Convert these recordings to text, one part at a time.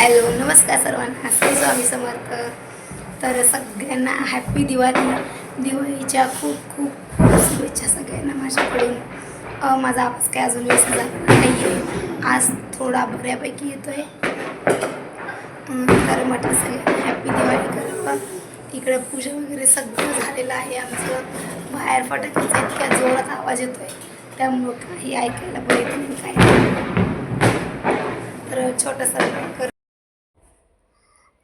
Hello नमस्कार सर्वांना. श्री स्वामी समर्थ. तर सगळ्यांना हॅप्पी दिवाळी. दिवाळीच्या खूप खूप शुभेच्छा सगळ्यांना माझ्याकडून. माझा आवाज काय अजून व्यस्त झाला नाही आहे आज थोडा बऱ्यापैकी येतो आहे तर म्हटलं सगळ्यांना हॅप्पी दिवाळी करावं इकडे पूजा वगैरे सगळं झालेलं आहे. आमचं बाहेर फटाक्याचा इतक्या जोरात आवाज येतो आहे त्यामुळं काही ऐकायला पण नाही काय तर छोटासा कर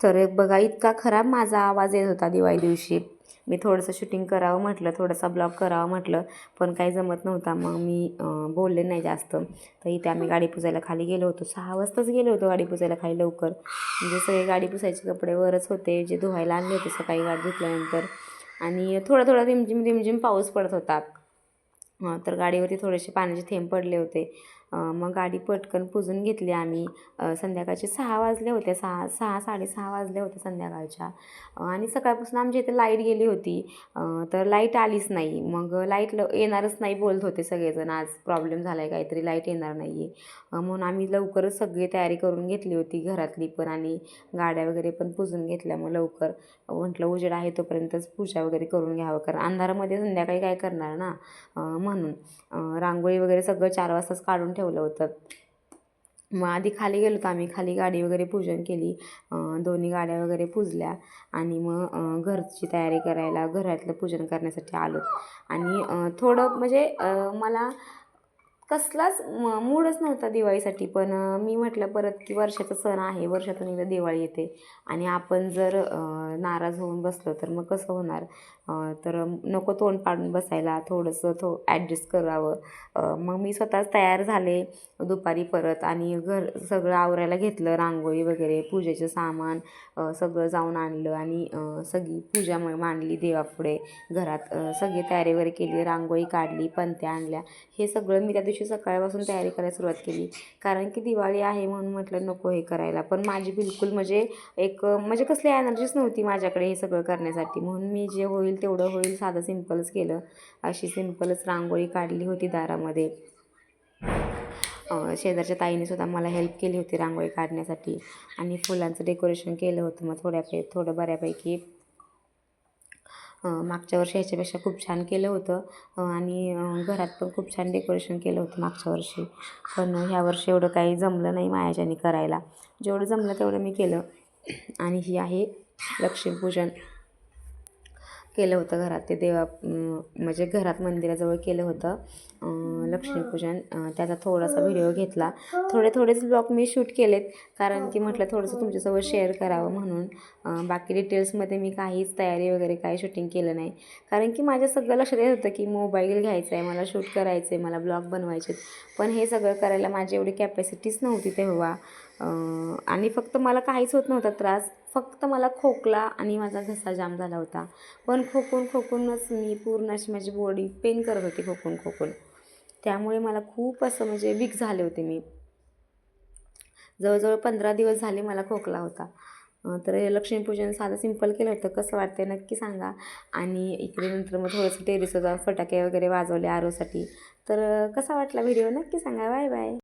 तर बघा इतका खराब माझा आवाज येत होता दिवाळी दिवशी. मी थोडंसं शूटिंग करावं म्हटलं थोडासा ब्लॉग करावं म्हटलं पण काही जमत नव्हता. मग मी बोलले नाही जास्त. तर इथे आम्ही गाडी पुसायला खाली गेलो होतो. सहा वाजताच गेलो होतो गाडी पुजायला खाली लवकर. म्हणजे सगळे गाडी पुसायचे कपडे वरच होते जे धुवायला आणले होते सकाळी गाडी धुतल्यानंतर. आणि थोडा थोडा रिमझिम रिमझिम पाऊस पडत होता. तर गाडीवरती थोडेसे पाण्याचे थेंब पडले होते. मग गाडी पटकन पुजून घेतली आम्ही. संध्याकाळचे सहा वाजले होते सहा सहा साडेसहा वाजले होते संध्याकाळच्या. आणि सकाळपासून आमच्या इथे लाइट गेली होती. तर लाइट आलीच नाही. मग लाइट ल येणारच नाही बोलत होते सगळेजण. आज प्रॉब्लेम झाला आहे काहीतरी लाइट येणार नाही आहे म्हणून आम्ही लवकरच सगळी तयारी करून घेतली होती घरातली पण आणि गाड्या वगैरे पण पुजून घेतल्या मग लवकर. म्हटलं उजेड आहे तोपर्यंतच पूजा वगैरे करून घ्यावं कारण अंधारामध्ये संध्याकाळी काय करणार ना? म्हणून. रांगोळी वगैरे सगळं चार वाजताच काढून ठेव ठेवलं होतं. मग आधी खाली गेलो होतो आम्ही. खाली गाडी वगैरे पूजन केली. दोन्ही गाड्या वगैरे पूजल्या. आणि मग घरची तयारी करायला घरातलं पूजन करण्यासाठी आलो. आणि थोडं म्हणजे मला कसलाच म मूडच नव्हता दिवाळीसाठी. पण मी म्हटलं परत की वर्षाचा सण आहे वर्षातून एकदा दिवाळी येते. आणि आपण जर नाराज होऊन बसलो तर मग कसं होणार? तर नको तोंड पाडून बसायला थोडंसं थो ॲडजस्ट करावं. मग मी स्वतःच तयार झाले दुपारी परत आणि घर सगळं आवरायला घेतलं रांगोळी वगैरे पूजेचं सामान सगळं जाऊन आणलं आणि सगळी पूजा मांडली देवापुढे. घरात सगळी तयारी वगैरे केली रांगोळी काढली पंत्या आणल्या. हे सगळं मी त्या दिवशी सकाळपासून तयारी करायला सुरुवात केली. कारण की दिवाळी आहे म्हणून म्हटलं नको हे करायला. पण माझी बिलकुल म्हणजे एक म्हणजे कसली एनर्जीच नव्हती माझ्याकडे हे सगळं करण्यासाठी. म्हणून मी जे होईल तेवढं होईल साधं सिम्पलच केलं. अशी सिम्पलच रांगोळी काढली होती दारामध्ये. शेजारच्या ताईने सुद्धा मला हेल्प केली होती रांगोळी काढण्यासाठी. आणि फुलांचं डेकोरेशन केलं होतं मग थोड्या थोडं बऱ्यापैकी मागच्या वर्षी ह्याच्यापेक्षा खूप छान केलं होतं. आणि घरात पण खूप छान डेकोरेशन केलं होतं मागच्या वर्षी. पण ह्या वर्षी एवढं काही जमलं नाही माझ्याच्याने करायला. जेवढं जमलं तेवढं मी केलं. आणि ही आहे लक्ष्मीपूजन. केलं होतं घरात. ते देवा म्हणजे घरात मंदिराजवळ केलं होतं लक्ष्मीपूजन. त्याचा थोडासा व्हिडिओ घेतला. थोडे थोडेच ब्लॉग मी शूट केलेत कारण की म्हटलं थोडंसं तुमच्यासोबत शेअर करावं म्हणून. बाकी डिटेल्समध्ये मी काहीच तयारी वगैरे काही शूटिंग केलं नाही. कारण की माझ्या सगळं लक्षात येत होतं की मोबाईल घ्यायचा आहे मला शूट करायचं आहे मला ब्लॉग बनवायचे पण हे सगळं करायला माझी एवढी कॅपॅसिटीच नव्हती तेव्हा. आणि फक्त मला काहीच होत नव्हता त्रास. फक्त मला खोकला आणि माझा घसा जाम झाला होता. पण खोकून खोकूनच मी पूर्ण अशी माझी बॉडी पेन करत होती खोकून खोकून. त्यामुळे मला खूप असं म्हणजे वीक झाले होते मी. जवळजवळ पंधरा दिवस झाले मला खोकला होता. तर हे लक्ष्मीपूजन साधं सिंपल केलं होतं. कसं वाटते नक्की सांगा. आणि इकडे नंतर मग थोडंसं टेरेसवर फटाके वगैरे वाजवले आरोसाठी. तर कसा वाटला व्हिडिओ नक्की सांगा. Bye bye